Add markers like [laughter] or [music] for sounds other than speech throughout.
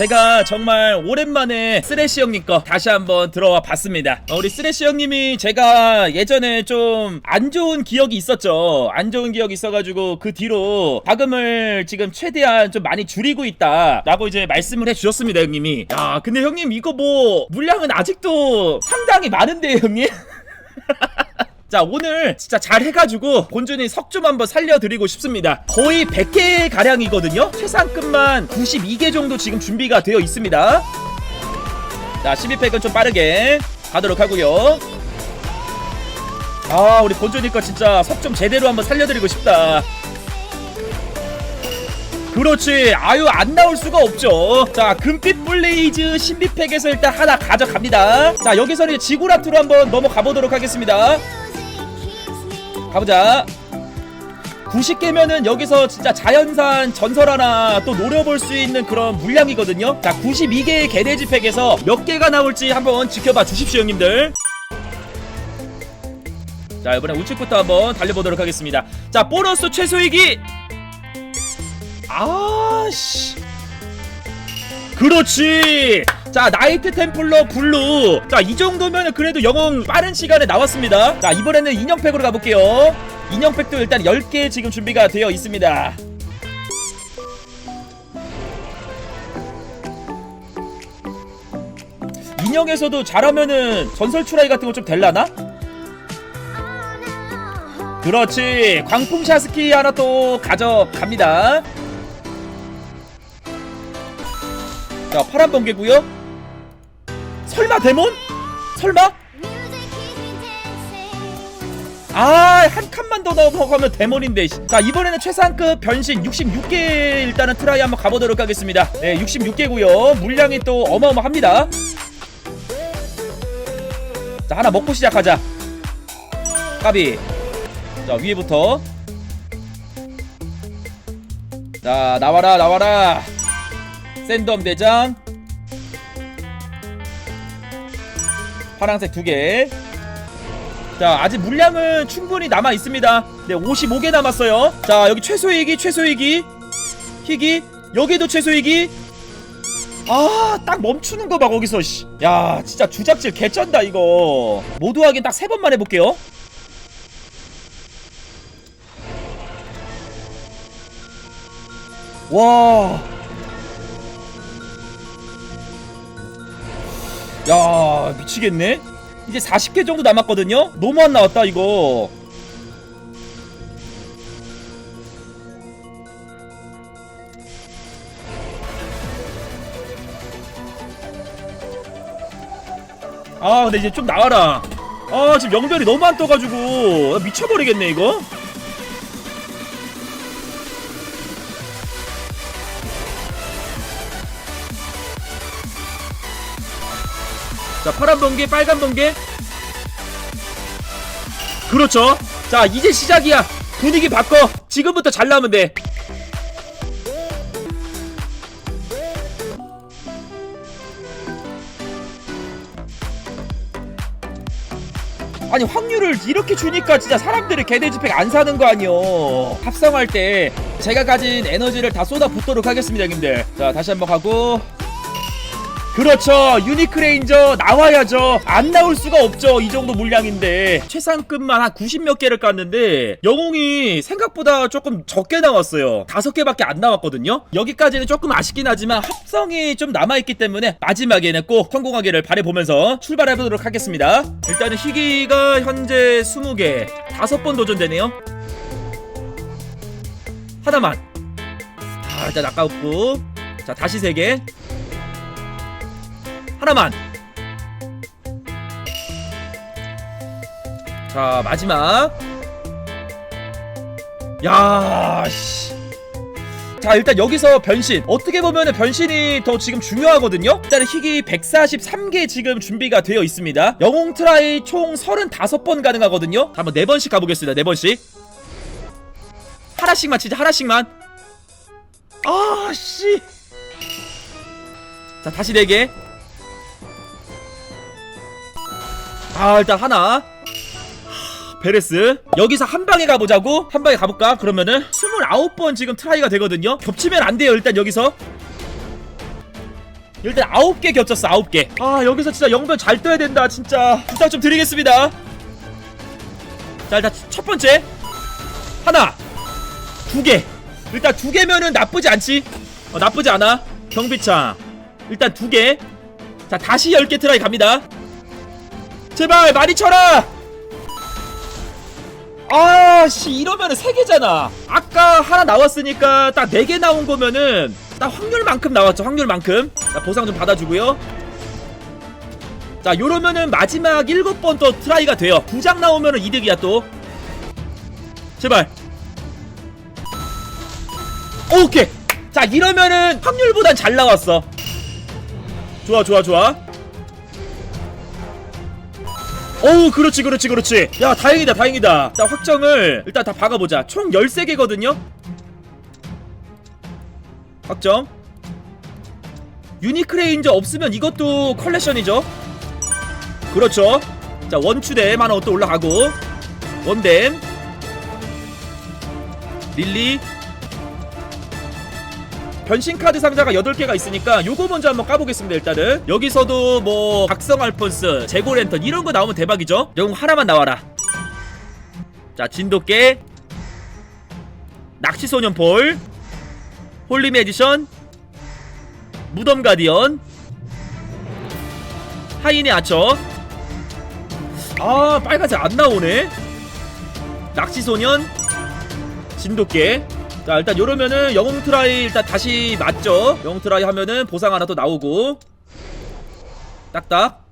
제가 정말 오랜만에 쓰레쉬 형님 거 다시 한번 들어와 봤습니다. 어, 우리 쓰레쉬 형님이 제가 예전에 좀 안 좋은 기억이 있었죠. 안 좋은 기억이 있어가지고 그 뒤로 자금을 지금 최대한 좀 많이 줄이고 있다라고 이제 말씀을 해주셨습니다, 형님이. 야, 근데 형님 이거 뭐 물량은 아직도 상당히 많은데요, 형님? [laughs] 자 오늘 진짜 잘 해가지고 본준이 석 좀 한번 살려드리고 싶습니다. 거의 100개 가량이거든요? 최상급만 92개 정도 지금 준비가 되어 있습니다. 자 12팩은 좀 빠르게 가도록 하고요. 아 우리 본준이 거 진짜 석 좀 제대로 한번 살려드리고 싶다. 그렇지. 아유 안 나올 수가 없죠. 자 금빛 블레이즈 신비팩에서 일단 하나 가져갑니다. 자 여기서는 지구라트로 한번 넘어가 보도록 하겠습니다 가보자. 90개면은 여기서 진짜 자연산 전설 하나 또 노려볼 수 있는 그런 물량이거든요. 자 92개의 개돼지 팩에서 몇 개가 나올지 한번 지켜봐 주십시오 형님들. 자 이번에 우측부터 한번 달려보도록 하겠습니다. 자 보너스 최소이기! 아씨. 그렇지 자 나이트 템플러 블루. 자 이 정도면 그래도 영웅 빠른 시간에 나왔습니다. 자 이번에는 인형팩으로 가볼게요. 인형팩도 일단 10개 지금 준비가 되어 있습니다. 인형에서도 잘하면은 전설 추라이 같은 거 좀 될라나? 그렇지. 광풍 샤스키 하나 또 가져갑니다. 자 파란 번개고요 설마 데몬? 설마? 아, 한 칸만 더 넘어가면. 씨. 자, 이번에는 최상급 변신 66개 일단은 트라이 한번 가보도록 하겠습니다. 네, 66개고요. 물량이 또 어마어마합니다. 자, 하나 먹고 시작하자. 까비. 자, 위에부터. 자, 나와라, 나와라. 샌덤 대장. 파란색 두 개. 자 아직 물량은 충분히 남아 있습니다. 네 55개 남았어요. 자 여기 최소이기 최소이기. 희기 여기도 최소이기. 아 딱 멈추는 거 봐 거기서 씨. 야 진짜 주작질 개쩐다 이거. 모두 하긴 딱 세 번만 해볼게요. 와. 야, 미치겠네. 이제 40개 정도 남았거든요. 너무 안 나왔다 이거. 아, 근데 이제 좀 나와라. 아, 지금 영별이 너무 안 떠가지고 나 미쳐버리겠네 이거. 자 파란 번개 빨간 번개. 그렇죠. 자 이제 시작이야. 분위기 바꿔. 지금부터 잘 나오면 돼. 아니 확률을 이렇게 주니까 진짜 사람들이 개돼지팩 안 사는 거 아니요 합성할 때 제가 가진 에너지를 다 쏟아 붓도록 하겠습니다 형님들. 자 다시 한번 가고 그렇죠. 유니크 레인저 나와야죠. 안 나올 수가 없죠. 이 정도 물량인데. 최상급만 한 90 몇 개를 깠는데 영웅이 생각보다 조금 적게 나왔어요. 다섯 개밖에 안 나왔거든요. 여기까지는 조금 아쉽긴 하지만 합성이 좀 남아있기 때문에 마지막에는 꼭 성공하기를 바래보면서 출발해보도록 하겠습니다. 일단은 희귀가 현재 20개 다섯 번 도전되네요. 하나만. 아 일단 아까웠고. 자 다시 3개 하나만. 자 마지막. 야 씨. 자 일단 여기서 변신. 어떻게 보면은 변신이 더 지금 중요하거든요? 일단은 희귀 143개 지금 준비가 되어 있습니다. 영웅 트라이 총 35번 가능하거든요? 자, 한번 4번씩 가보겠습니다. 4번씩. 하나씩만 진짜 하나씩만. 아씨. 자 다시 4개 아 일단 하나. 하, 베레스 여기서 한 방에 가보자고? 한 방에 가볼까? 그러면은 29번 지금 트라이가 되거든요. 겹치면 안 돼요 일단 여기서. 일단 아홉 개 겹쳤어 아홉 개아 여기서 진짜 영변 잘 떠야 된다 진짜. 부탁 좀 드리겠습니다. 자 일단 첫 번째. 하나. 두개. 일단 두 개면은 나쁘지 않지? 어, 나쁘지 않아. 경비창. 일단 두개자 다시 열개 트라이 갑니다 제발 많이 쳐라! 아씨 이러면은 세 개잖아. 아까 하나 나왔으니까 딱네개 나온 거면은 딱 확률만큼 나왔죠 확률만큼. 자 보상 좀 받아주고요. 자 요러면은 마지막 일곱 번또 트라이가 돼요. 두장 나오면은 이득이야 또. 제발. 오케이. 자 이러면은 확률보단 잘 나왔어. 좋아 좋아 좋아 어우 그렇지 그렇지 그렇지. 야 다행이다 다행이다. 자 확정을 일단 다 박아보자. 총 13개거든요? 확정. 유니크레인저 없으면 이것도 컬렉션이죠? 그렇죠. 자 하나 또 올라가고. 원댐. 릴리 변신 카드 상자가 8개가 있으니까 요거 먼저 한번 까보겠습니다 일단은. 여기서도 뭐 각성 알폰스 재고 랜턴 이런 거 나오면 대박이죠? 영웅 하나만 나와라. 자 진돗개. 낚시소년 볼. 홀리 에디션. 무덤 가디언. 하인의 아처. 아 빨간색 안 나오네. 낚시소년. 진돗개 자 일단 요러면은 영웅 트라이 일단 다시 맞죠? 영웅 트라이 하면은 보상 하나 또 나오고. 딱딱.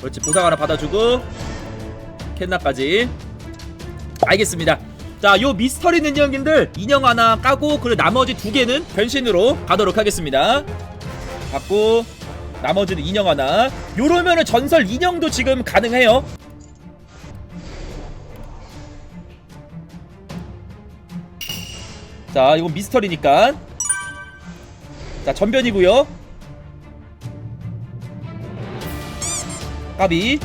그렇지 보상 하나 받아주고. 캔나까지. 알겠습니다. 자 요 미스터리 능력님들 인형 하나 까고 그리고 나머지 두 개는 변신으로 가도록 하겠습니다. 받고 나머지는 인형 하나. 요러면은 전설 인형도 지금 가능해요 자, 이건 미스터리니까. 자, 전변이고요. 까비.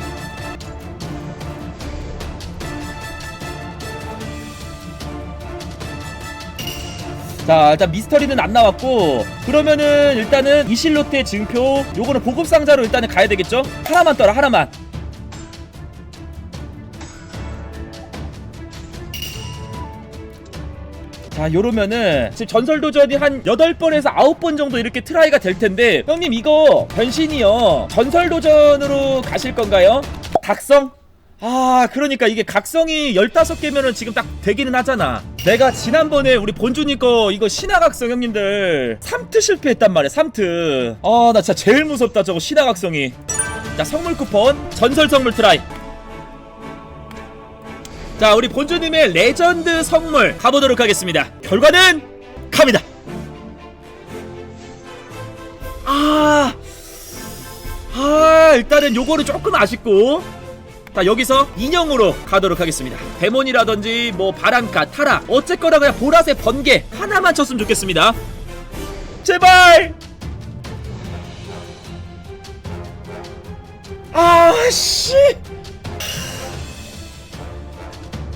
자, 일단 미스터리는 안 나왔고 그러면은 일단은 이실로테 증표 요거는 보급 상자로 일단은 가야 되겠죠? 하나만 떠라, 하나만. 자 요러면은 지금 전설도전이 한 8번에서 9번 정도 이렇게 트라이가 될 텐데 형님 이거 변신이요. 전설도전으로 가실 건가요? 각성? 아 그러니까 이게 각성이 15개면은 지금 딱 되기는 하잖아. 내가 지난번에 우리 본주님 거 이거 신화각성 형님들 3트 실패했단 말이야 3트. 아 나 진짜 제일 무섭다 저거 신화각성이. 자 선물 쿠폰. 전설 선물 트라이 자 우리 본주님의 레전드 선물 가보도록 하겠습니다. 결과는 갑니다. 아, 아 일단은 요거는 조금 아쉽고. 자 여기서 인형으로 가도록 하겠습니다. 데몬이라든지 뭐 바람카 타라 어쨌거나 그냥 보라색 번개 하나만 쳤으면 좋겠습니다. 제발! 아씨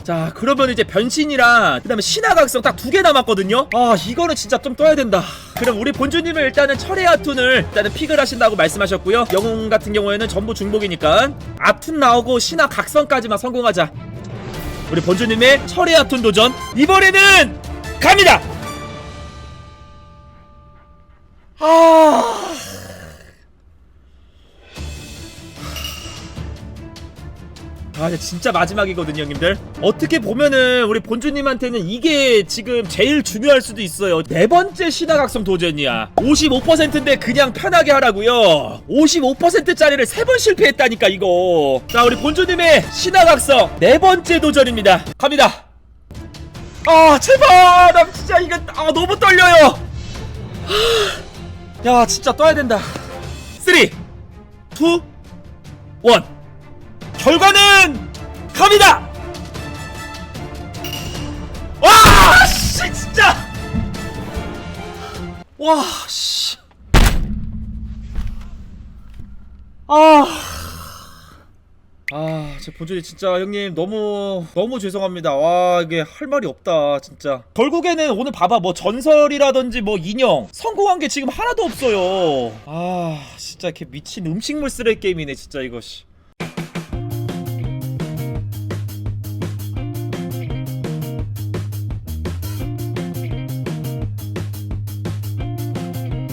자 그러면 이제 변신이랑 그 다음에 신화각성 딱 두 개 남았거든요. 아 이거는 진짜 좀 떠야 된다. 그럼 우리 본주님은 일단은 철의 아툰을 일단은 픽을 하신다고 말씀하셨고요. 영웅 같은 경우에는 전부 중복이니까 아툰 나오고 신화 각성까지만 성공하자. 우리 본주님의 철의 아툰 도전 이번에는 갑니다! 아 아, 진짜 마지막이거든요, 형님들. 어떻게 보면은 우리 본주님한테는 이게 지금 제일 중요할 수도 있어요. 네 번째 신화각성 도전이야. 55%인데 그냥 편하게 하라고요. 55%짜리를 세 번 실패했다니까 이거. 자, 우리 본주님의 신화각성 네 번째 도전입니다. 갑니다. 아, 제발, 나 진짜 이거 아 너무 떨려요. 하, 야, 진짜 떠야 된다. 3, 2, 1. 결과는 갑니다. 와, 씨, 진짜. 와, 씨. 아. 아, 제 본전이 진짜 형님 너무 너무 죄송합니다. 와, 이게 할 말이 없다, 진짜. 결국에는 오늘 봐봐, 뭐 전설이라든지 뭐 인형 성공한 게 지금 하나도 없어요. 아, 진짜 이렇게 미친 음식물 쓰레기 게임이네, 진짜 이거. 씨.